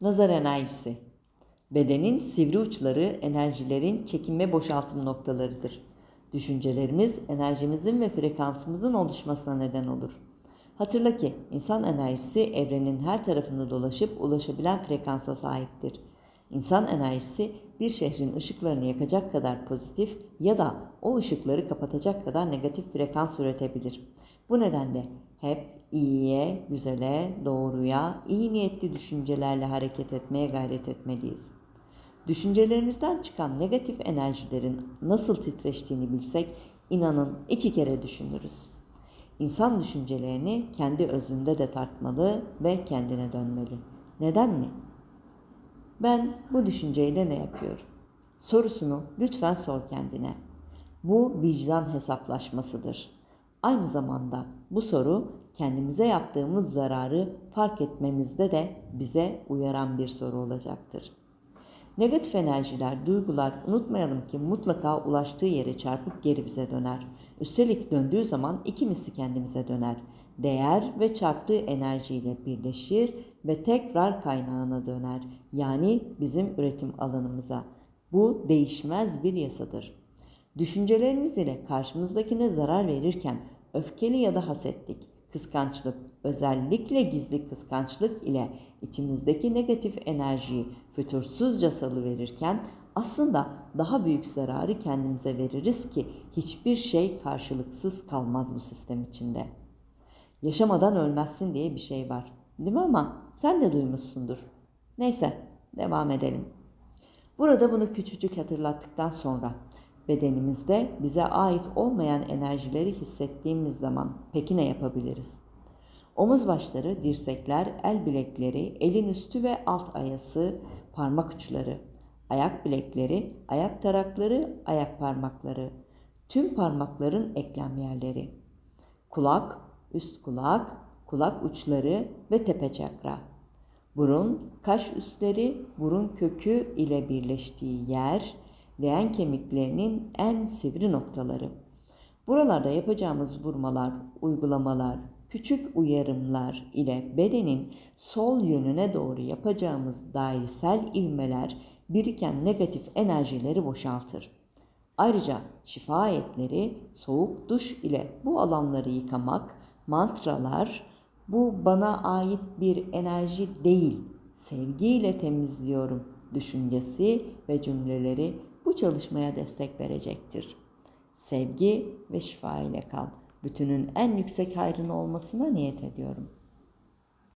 Nazar enerjisi. Bedenin sivri uçları enerjilerin çekim boşaltım noktalarıdır. Düşüncelerimiz enerjimizin ve frekansımızın oluşmasına neden olur. Hatırla ki insan enerjisi evrenin her tarafını dolaşıp ulaşabilen frekansa sahiptir. İnsan enerjisi bir şehrin ışıklarını yakacak kadar pozitif ya da o ışıkları kapatacak kadar negatif frekans üretebilir. Bu nedenle hep iyiye, güzele, doğruya, iyi niyetli düşüncelerle hareket etmeye gayret etmeliyiz. Düşüncelerimizden çıkan negatif enerjilerin nasıl titreştiğini bilsek inanın iki kere düşünürüz. İnsan düşüncelerini kendi özünde de tartmalı ve kendine dönmeli. Neden mi? Ben bu düşünceyle ne yapıyorum? Sorusunu lütfen sor kendine. Bu vicdan hesaplaşmasıdır. Aynı zamanda bu soru kendimize yaptığımız zararı fark etmemizde de bize uyaran bir soru olacaktır. Negatif enerjiler, duygular unutmayalım ki mutlaka ulaştığı yere çarpıp geri bize döner. Üstelik döndüğü zaman iki misli kendimize döner. Değer ve çarptığı enerjiyle birleşir ve tekrar kaynağına döner. Yani bizim üretim alanımıza. Bu değişmez bir yasadır. Düşüncelerimiz ile karşımızdakine zarar verirken öfkeli ya da hasetlik, kıskançlık, özellikle gizli kıskançlık ile içimizdeki negatif enerjiyi fütursuzca salıverirken aslında daha büyük zararı kendimize veririz ki hiçbir şey karşılıksız kalmaz bu sistem içinde. Yaşamadan ölmezsin diye bir şey var. Değil mi ama sen de duymuşsundur. Neyse devam edelim. Burada bunu küçücük hatırlattıktan sonra bedenimizde bize ait olmayan enerjileri hissettiğimiz zaman peki ne yapabiliriz? Omuz başları, dirsekler, el bilekleri, elin üstü ve alt ayası, parmak uçları, ayak bilekleri, ayak tarakları, ayak parmakları, tüm parmakların eklem yerleri, kulak, üst kulak, kulak uçları ve tepe çakra. Burun, kaş üstleri, burun kökü ile birleştiği yer, leğen kemiklerinin en sivri noktaları. Buralarda yapacağımız vurmalar, uygulamalar, küçük uyarımlar ile bedenin sol yönüne doğru yapacağımız dairesel ivmeler biriken negatif enerjileri boşaltır. Ayrıca şifa ayetleri, soğuk duş ile bu alanları yıkamak, mantralar, bu bana ait bir enerji değil, sevgiyle temizliyorum düşüncesi ve cümleleri bu çalışmaya destek verecektir. Sevgi ve şifa ile kal. Bütünün en yüksek hayrını olmasına niyet ediyorum.''